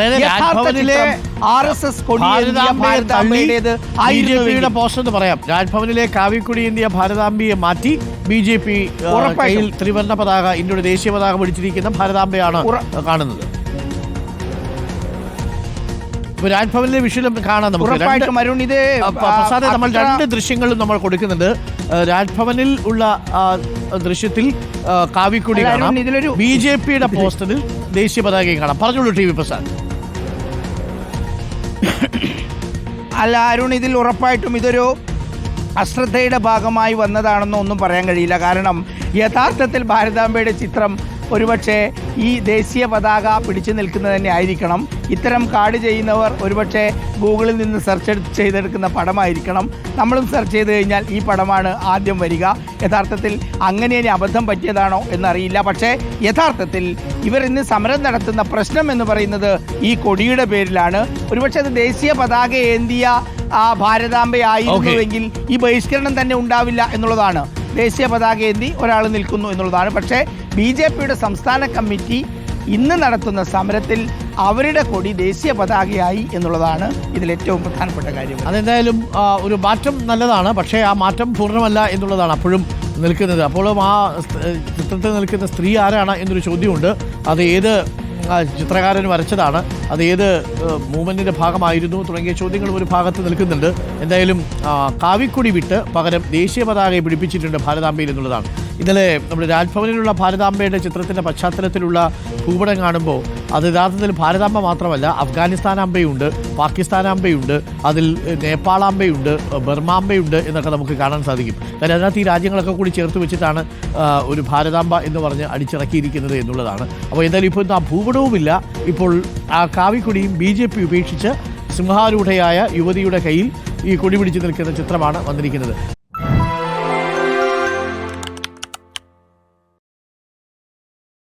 യഥാർത്ഥത്തിലെ രാജ്ഭവനിലെ R S S എന്ന് പറയാം. രാജ്ഭവനിലെ കാവിക്കുടി ഇന്ത്യ ഭാരതാംബിയെ മാറ്റി ബി ജെ പി ഉറപ്പായി ത്രിവർണ ത്രിവർണ പതാക ഇന്ത്യയുടെ ദേശീയ പതാക പിടിച്ചിരിക്കുന്ന ഭാരതാംബയാണ് കാണുന്നത്. രാജ്ഭവനിലെ വിഷയം കാണാം നമുക്ക്. അരുൺ ഇത് പ്രസാദെ നമ്മൾ രണ്ട് ദൃശ്യങ്ങളും നമ്മൾ കൊടുക്കുന്നുണ്ട്. രാജ്ഭവനിൽ ഉള്ള ദൃശ്യത്തിൽ കാവിക്കുടി കാണാം. ബി ജെ പിയുടെ പോസ്റ്ററിൽ ദേശീയ പതാകയും കാണാം. പറഞ്ഞോളൂ ടി വി പ്രസാദ്. അല്ല അരുൺ ഇതിൽ ഉറപ്പായിട്ടും ഇതൊരു അശ്രദ്ധയുടെ ഭാഗമായി വന്നതാണെന്നൊന്നും പറയാൻ കഴിയില്ല. കാരണം യഥാർത്ഥത്തിൽ ഭാരതാംബയുടെ ചിത്രം ഒരുപക്ഷെ ഈ ദേശീയ പതാക പിടിച്ചു നിൽക്കുന്നത് തന്നെ ആയിരിക്കണം. ഇത്തരം കാർഡ് ചെയ്യുന്നവർ ഒരുപക്ഷെ ഗൂഗിളിൽ നിന്ന് സെർച്ച് ചെയ്തെടുക്കുന്ന പടമായിരിക്കണം. നമ്മളും സെർച്ച് ചെയ്ത് കഴിഞ്ഞാൽ ഈ പടമാണ് ആദ്യം വരിക. യഥാർത്ഥത്തിൽ അങ്ങനെ ഇനി അബദ്ധം പറ്റിയതാണോ എന്നറിയില്ല. പക്ഷേ യഥാർത്ഥത്തിൽ ഇവർ ഇന്ന് സമരം നടത്തുന്ന പ്രശ്നം എന്ന് പറയുന്നത് ഈ കൊടിയുടെ പേരിലാണ്. ഒരുപക്ഷെ അത് ദേശീയ പതാക ഏന്തിയ ആ ഭാരതാംബയായിരുന്നുവെങ്കിൽ ഈ ബഹിഷ്കരണം തന്നെ ഉണ്ടാവില്ല എന്നുള്ളതാണ്. ദേശീയ പതാക ഏന്തി ഒരാൾ നിൽക്കുന്നു എന്നുള്ളതാണ്. പക്ഷേ ബി ജെ പിയുടെ സംസ്ഥാന കമ്മിറ്റി ഇന്ന് നടത്തുന്ന സമരത്തിൽ അവരുടെ കൊടി ദേശീയ പതാകയായി എന്നുള്ളതാണ് ഇതിൽ ഏറ്റവും പ്രധാനപ്പെട്ട കാര്യം. അതെന്തായാലും ഒരു മാറ്റം നല്ലതാണ്. പക്ഷേ ആ മാറ്റം പൂർണമല്ല എന്നുള്ളതാണ് അപ്പോഴും നിൽക്കുന്നത്. അപ്പോഴും ആ ചിത്രത്തിൽ നിൽക്കുന്ന സ്ത്രീ ആരാണ് എന്നൊരു ചോദ്യമുണ്ട്. അത് ഏത് ചിത്രകാരൻ വരച്ചതാണ്. അത് ഏത് മൂവ്മെന്റിന്റെ ഭാഗമായിരുന്നു തുടങ്ങിയ ചോദ്യങ്ങളും ഒരു ഭാഗത്ത് നിൽക്കുന്നുണ്ട്. എന്തായാലും കാവിക്കൊടി വിട്ട് പകരം ദേശീയ പതാകയെ പിടിപ്പിച്ചിട്ടുണ്ട് ഭാരതാംബയിൽ എന്നുള്ളതാണ്. ഇന്നലെ നമ്മുടെ രാജ്ഭവനിലുള്ള ഭാരതാംബയുടെ ചിത്രത്തിന്റെ പശ്ചാത്തലത്തിലുള്ള ഭൂപടം കാണുമ്പോൾ അത് യഥാർത്ഥത്തിൽ ഭാരതാംബ മാത്രമല്ല അഫ്ഗാനിസ്ഥാൻ അമ്പയുണ്ട് പാകിസ്ഥാൻ അമ്പയുണ്ട് അതിൽ ഏഹ്, നേപ്പാളാമ്പയുണ്ട് ഏഹ്, ബർമാമ്പയുണ്ട് എന്നൊക്കെ നമുക്ക് കാണാൻ സാധിക്കും. കാര്യം അതിനകത്ത് ഈ രാജ്യങ്ങളൊക്കെ കൂടി ചേർത്ത് വെച്ചിട്ടാണ് ഒരു ഭാരതാംബ എന്ന് പറഞ്ഞ് അടിച്ചിറക്കിയിരിക്കുന്നത് എന്നുള്ളതാണ്. അപ്പോൾ എന്തായാലും ഇപ്പോൾ ആ ഭൂപടവുമില്ല. ഇപ്പോൾ ആ കാവിക്കൊടിയും ബി ജെ പി ഉപേക്ഷിച്ച് സിംഹാരൂഢയായ യുവതിയുടെ കയ്യിൽ ഈ കൊടി പിടിച്ചു നിൽക്കുന്ന ചിത്രമാണ് വന്നിരിക്കുന്നത്.